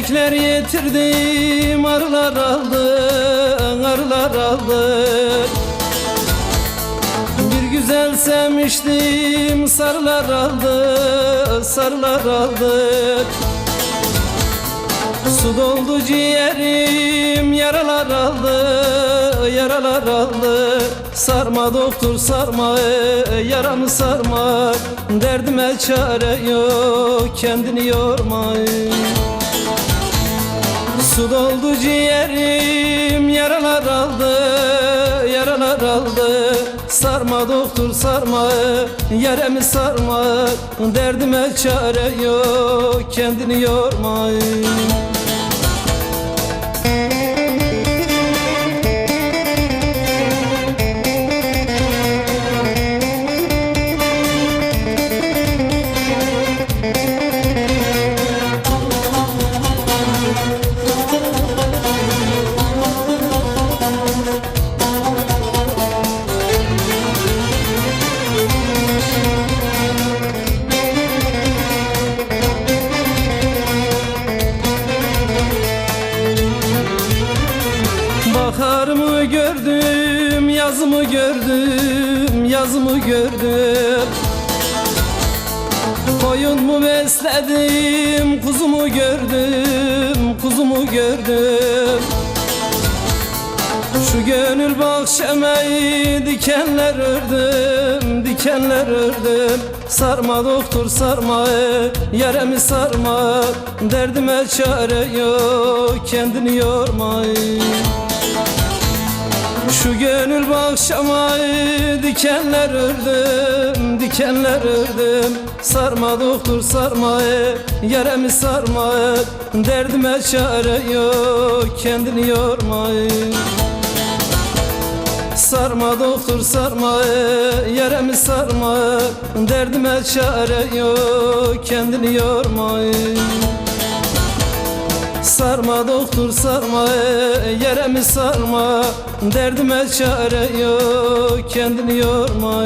getirdim arılar aldı arılar aldı. Bir güzel sevmiştim sarılar aldı sarılar aldı. Su doldu ciğerim yaralar aldı yaralar aldı. Sarma doktor sarma yaramı sarma. Derdime çare yok kendini yorma Su doldu ciğerim yaralar aldı yaralar aldı. Sarma doktor sarma yaremi sarma. Derdime çare yok kendini yorma Baharımı gördüm, yazımı gördüm, yazımı gördüm. Koyun mu besledim, kuzumu gördüm, kuzumu gördüm. Şu gönül bahçemeyi dikenler ördüm, dikenler ördüm. Sarma doktor sarma, yaremi sarma. Derdime çare yok, kendini yorma şu gönül bahçemayı dikenler ördüm, dikenler ördüm. Sarma doktor sarma, yaremi sarma Derdime çare yok, kendini yorma Sarma doktor sarma, yaremi sarma Derdime çare yok, kendini yorma Sarma doktor sarma Yeremi sarma? Derdime çare yok Kendini yorma